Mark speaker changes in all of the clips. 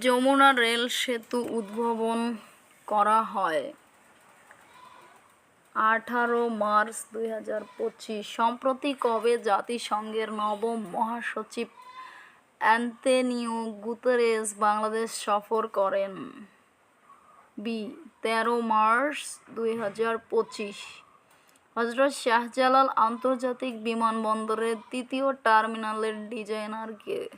Speaker 1: Jamuna rail সেতু উদ্ভাবন করা হয়। আঠারো মার্চ দুই হাজার পঁচিশ। সম্প্রতি কবে জাতিসংঘের নবম মহাসচিব অ্যান্তেনিও গুতেরেস বাংলাদেশ সফর করেন? বি, তেরো মার্চ দুই হাজার পঁচিশ। হজরত শাহজালাল আন্তর্জাতিক বিমানবন্দরের তৃতীয় টার্মিনালের ডিজাইনার কে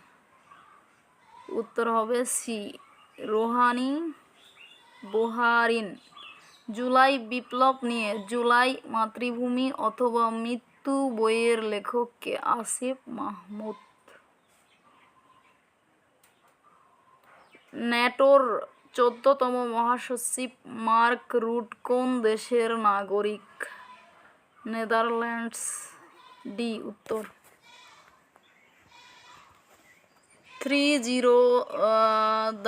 Speaker 1: উত্তর হবে সি রোহানি বোহারিন। জুলাই বিপ্লব নিয়ে জুলাই মাতৃভূমি অথবা মৃত্যু বইয়ের লেখককে আসিফ মাহমুদ। ন্যাটোর চোদ্দতম মহাসচিব মার্ক রুট কোন দেশের নাগরিক? নেদারল্যান্ডস। ডি, উত্তর। থ্রি জিরো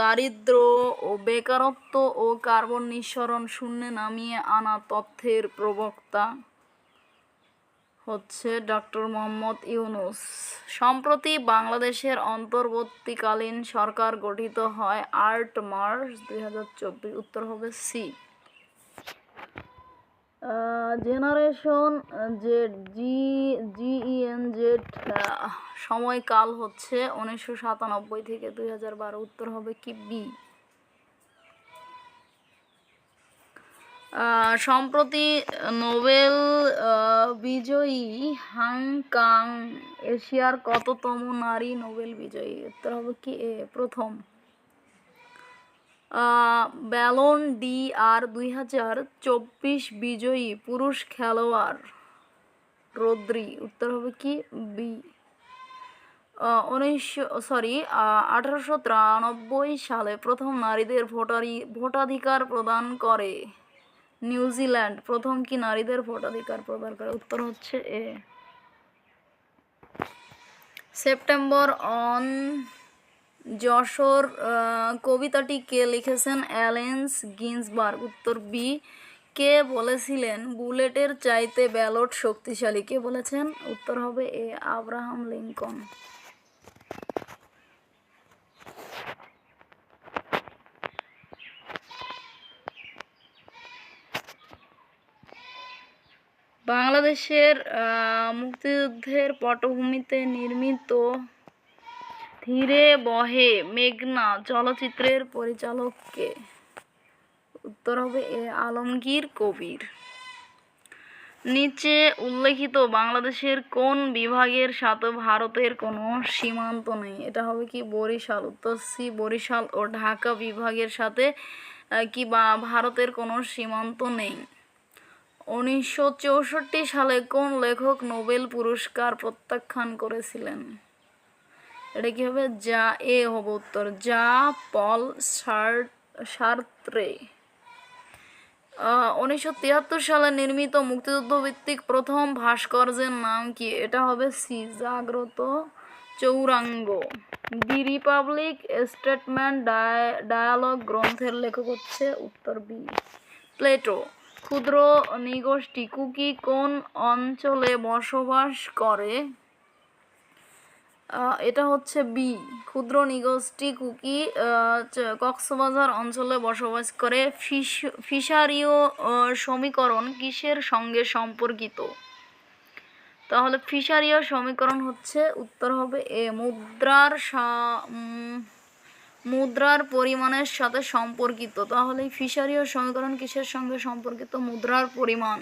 Speaker 1: দারিদ্র ও বেকারত্ব ও কার্বন নিঃসরণ শূন্যে নামিয়ে আনা তথ্যের প্রবক্তা হচ্ছে ডক্টর মোহাম্মদ ইউনুস। সম্প্রতি বাংলাদেশের অন্তর্বর্তীকালীন সরকার গঠিত হয় আট মার্চ দুই হাজার চব্বিশ, উত্তর হবে C. Generation Z G GEN Z সময়কাল হচ্ছে উনিশশো সাতানব্বই থেকে দুই হাজার বারো, উত্তর হবে কি? বি। সম্প্রতি নোবেল বিজয়ী হাংকাং এশিয়ার কততম নারী নোবেল বিজয়ী? উত্তর হবে কি? এ, প্রথম। ব্যালন ডি আর দুই হাজার চব্বিশ বিজয়ী পুরুষ খেলোয়াড়। রদ্রি, উত্তর হবে কি? বি। উনিশশো সরি আঠারোশো তিরানব্বই সালে প্রথম নারীদের ভোটারি, ভোটাধিকার প্রদান করে। নিউজিল্যান্ড প্রথম কি নারীদের ভোটাধিকার প্রদান করে? উত্তর হচ্ছে এ। সেপ্টেম্বর অন যশোর কবিতাটি কে লিখেছেন অ্যালেন্স গিন্সবার্গ। উত্তর বি, কে বলেছিলেন, বুলেটের চাইতে ব্যালট শক্তিশালী? কে বলেছেন? উত্তর হবে এ, আব্রাহাম লিঙ্কন। বাংলাদেশের মুক্তিযুদ্ধের পটভূমিতে নির্মিত ধীরে বহে মেঘনা চলচ্চিত্রের পরিচালককে। উত্তর হবে এ আলমগীর কবির। নিচে উল্লেখিত বাংলাদেশের কোন বিভাগের সাথে ভারতের কোনো সীমান্ত নেই? এটা হবে কি বরিশাল? উত্তর সি, বরিশাল ও ঢাকা বিভাগের সাথে কি বা ভারতের কোনো সীমান্ত নেই? উনিশশো চৌষট্টি সালে কোন লেখক নোবেল পুরস্কার প্রত্যাখ্যান করেছিলেন? এটা কি হবে? যা, এ হবে উত্তর। যা, পল সার্ত্রে। উনিশশো তিয়াত্তর সালে নির্মিত মুক্তিযুদ্ধ ভিত্তিক প্রথম ভাস্কর্যের নাম কি? এটা হবে সি জাগ্রত চৌরাঙ্গ। দি রিপাবলিক স্টেটমেন্ট ডায়ালগ গ্রন্থের লেখক হচ্ছে উত্তর বি। প্লেটো, ক্ষুদ্র নিগোষ্ঠী কুকি কোন অঞ্চলে বসবাস করে? এটা হচ্ছে বি ক্ষুদ্র নিগোষ্ঠী কুকি কক্সবাজার অঞ্চলে বসবাস করে। ফিশ ফিশারিও সমীকরণ কিসের সঙ্গে সম্পর্কিত? তাহলে ফিশারিও সমীকরণ হচ্ছে, উত্তর হবে এ, মুদ্রার মুদ্রার পরিমাণের সাথে সম্পর্কিত। তাহলে ফিশারি ফিশারিও সমীকরণ কিসের সঙ্গে সম্পর্কিত? মুদ্রার পরিমাণ।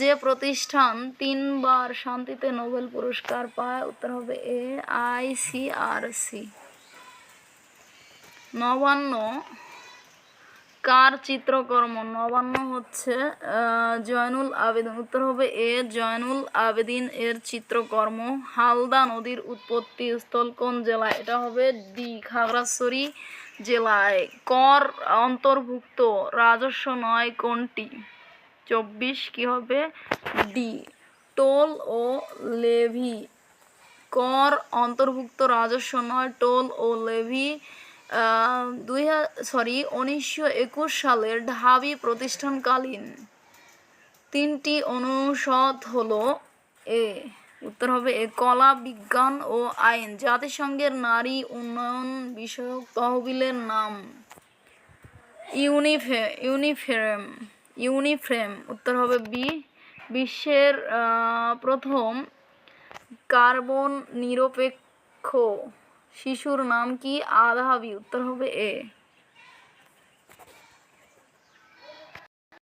Speaker 1: যে প্রতিষ্ঠান তিনবার শান্তিতে নোবেল পুরস্কার পায়, উত্তর হবে এ আইসিআরসি নবান্ন কার চিত্রকর্ম? নবান্ন হচ্ছে জয়নুল আবেদিন। উত্তর হবে এ, জয়নুল আবেদিন এর চিত্রকর্ম। হালদা নদীর উৎপত্তি স্থল কোন জেলায়? এটা হবে ডি, খাগড়াছড়ি জেলায়। কর অন্তর্ভুক্ত রাজস্ব নয় কোনটি? চব্বিশ, কি হবে? ডি, টোল ও লেভি। কর অন্তর্ভুক্ত রাজস্ব নয়, টোল ও লেভি। দুই হাজার সরি উনিশশো একুশ সালের ঢাবি প্রতিষ্ঠানকালীন তিনটি অনুষদ হলো এ, উত্তর হবে এ, কলা, বিজ্ঞান ও আইন। জাতিসংঘের নারী উন্নয়ন বিষয়ক তহবিলের নাম ইউনিফে, ইউনিফ্রেম ইউনিফ্রেম। উত্তর হবে বি, বিশ্বের প্রথম কার্বন নিরপেক্ষ শিশুর নাম কি? আধাবি উত্তর হবে এ।